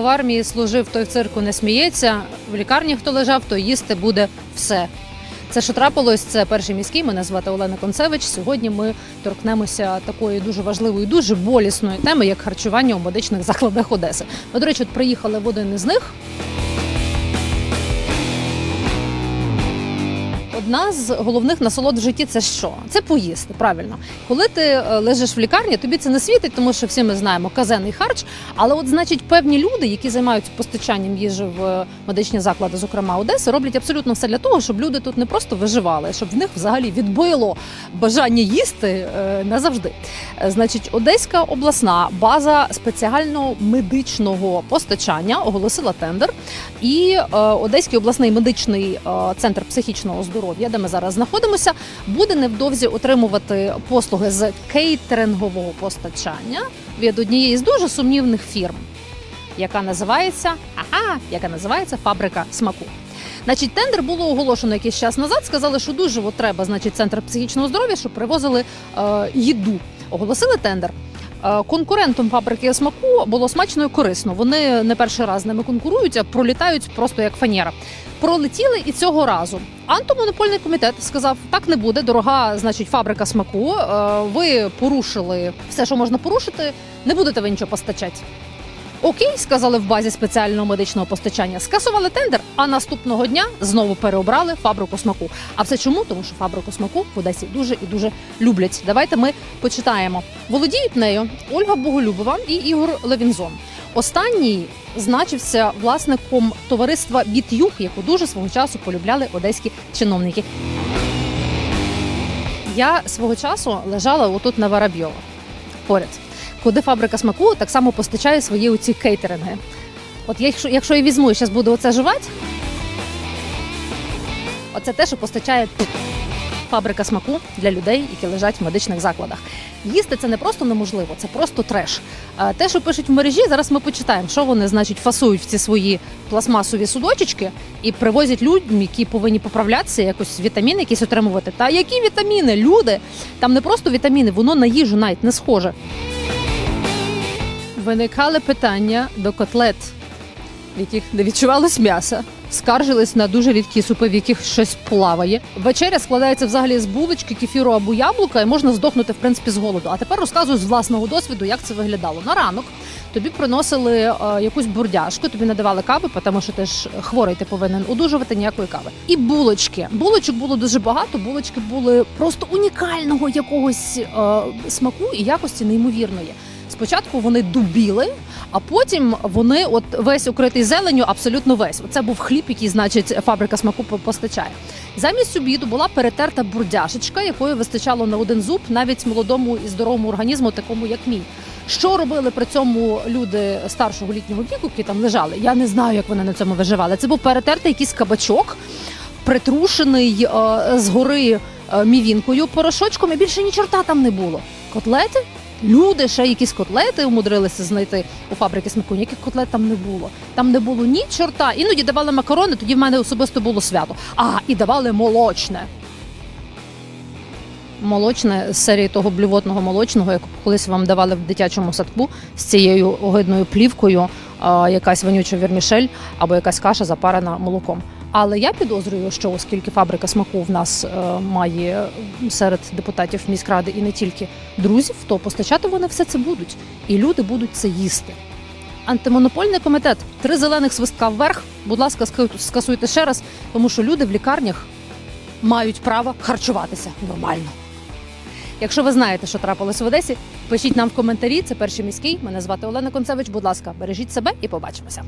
в армії служив, той в цирку не сміється. В лікарні хто лежав, то їсти буде все. Це що трапилось, це перший міський. Мене звати Олена Концевич. Сьогодні ми торкнемося такої дуже важливої, дуже болісної теми, як харчування у медичних закладах Одеси. Ми, до речі, от приїхали в один із них. Одна з головних насолод в житті це що? Це поїсти, правильно. Коли ти е, лежиш в лікарні, тобі це не світить, тому що всі ми знаємо казенний харч. Але от, значить, певні люди, які займаються постачанням їжі в е, медичні заклади, зокрема Одеси, роблять абсолютно все для того, щоб люди тут не просто виживали, щоб в них взагалі відбило бажання їсти е, назавжди. Значить, Одеська обласна база спеціального медичного постачання оголосила тендер. І Одеський обласний медичний центр психічного здоров'я, де ми зараз знаходимося, буде невдовзі отримувати послуги з кейтерингового постачання від однієї з дуже сумнівних фірм, яка називається ага, яка називається Фабрика смаку. Значить, тендер було оголошено якийсь час назад. Сказали, що дуже треба, значить, центр психічного здоров'я, щоб привозили е, їду. Оголосили тендер. Е, Конкурентом фабрики смаку було смачно і корисно. Вони не перший раз з ними конкурують, а пролітають просто як фанера. Пролетіли і цього разу. Антимонопольний комітет сказав: так не буде. Дорога, значить, фабрика смаку. Е, Ви порушили все, що можна порушити. Не будете ви нічого постачати. Окей, сказали в базі спеціального медичного постачання. Скасували тендер, а наступного дня знову переобрали фабрику смаку. А все чому? Тому що фабрику смаку в Одесі дуже і дуже люблять. Давайте ми почитаємо. Володіють нею Ольга Боголюбова і Ігор Левінзон. Останній значився власником товариства Бітюк, яку дуже свого часу полюбляли одеські чиновники. Я свого часу лежала отут на Воробйова поряд куди фабрика смаку так само постачає свої оці кейтеринги. От якщо, якщо я візьму і зараз буду оце жувати, оце те, що постачає фабрика смаку для людей, які лежать в медичних закладах. Їсти це не просто неможливо, це просто треш. Те, що пишуть в мережі, зараз ми почитаємо, що вони значить фасують в ці свої пластмасові судочечки і привозять людям, які повинні поправлятися, якось вітаміни якісь отримувати. Та які вітаміни? Люди там не просто вітаміни, воно на їжу навіть не схоже. Виникали питання до котлет, в яких не відчувалось м'яса. Скаржились на дуже рідкі супи, в яких щось плаває. Вечеря складається взагалі з булочки, кефіру або яблука, і можна здохнути в принципі з голоду. А тепер розказую з власного досвіду, як це виглядало. На ранок тобі приносили е, якусь бурдяшку, тобі надавали кави, тому що ти ж хворий, ти повинен одужувати ніякої кави. І булочки. Булочок було дуже багато. Булочки були просто унікального якогось е, смаку і якості неймовірної. Спочатку вони дубіли, а потім вони, от весь укритий зеленю, абсолютно весь. Це був хліб, який, значить, фабрика смаку постачає. Замість обіду була перетерта бурдяшечка, якої вистачало на один зуб, навіть молодому і здоровому організму, такому як мій. Що робили при цьому люди старшого літнього віку, які там лежали? Я не знаю, як вони на цьому виживали. Це був перетертий якийсь кабачок, притрушений е, згори е, мівінкою, порошочком, і більше ні чорта там не було. Котлети Люди ще якісь котлети умудрилися знайти у фабрики смаку. Ніяких котлет там не було. Там не було ні чорта. Іноді давали макарони, тоді в мене особисто було свято. А, і давали молочне. Молочне з серії того блювотного молочного, як колись вам давали в дитячому садку з цією огидною плівкою, якась вонюча вірмішель або якась каша запарена молоком. Але я підозрюю, що оскільки фабрика смаку в нас е, має серед депутатів міськради і не тільки друзів, то постачати вони все це будуть, і люди будуть це їсти. Антимонопольний комітет три зелених свистка вверх. Будь ласка, ска- скасуйте ще раз, тому що люди в лікарнях мають право харчуватися нормально. Якщо ви знаєте, що трапилось в Одесі, пишіть нам в коментарі. Це перший міський. Мене звати Олена Концевич. Будь ласка, бережіть себе і побачимося.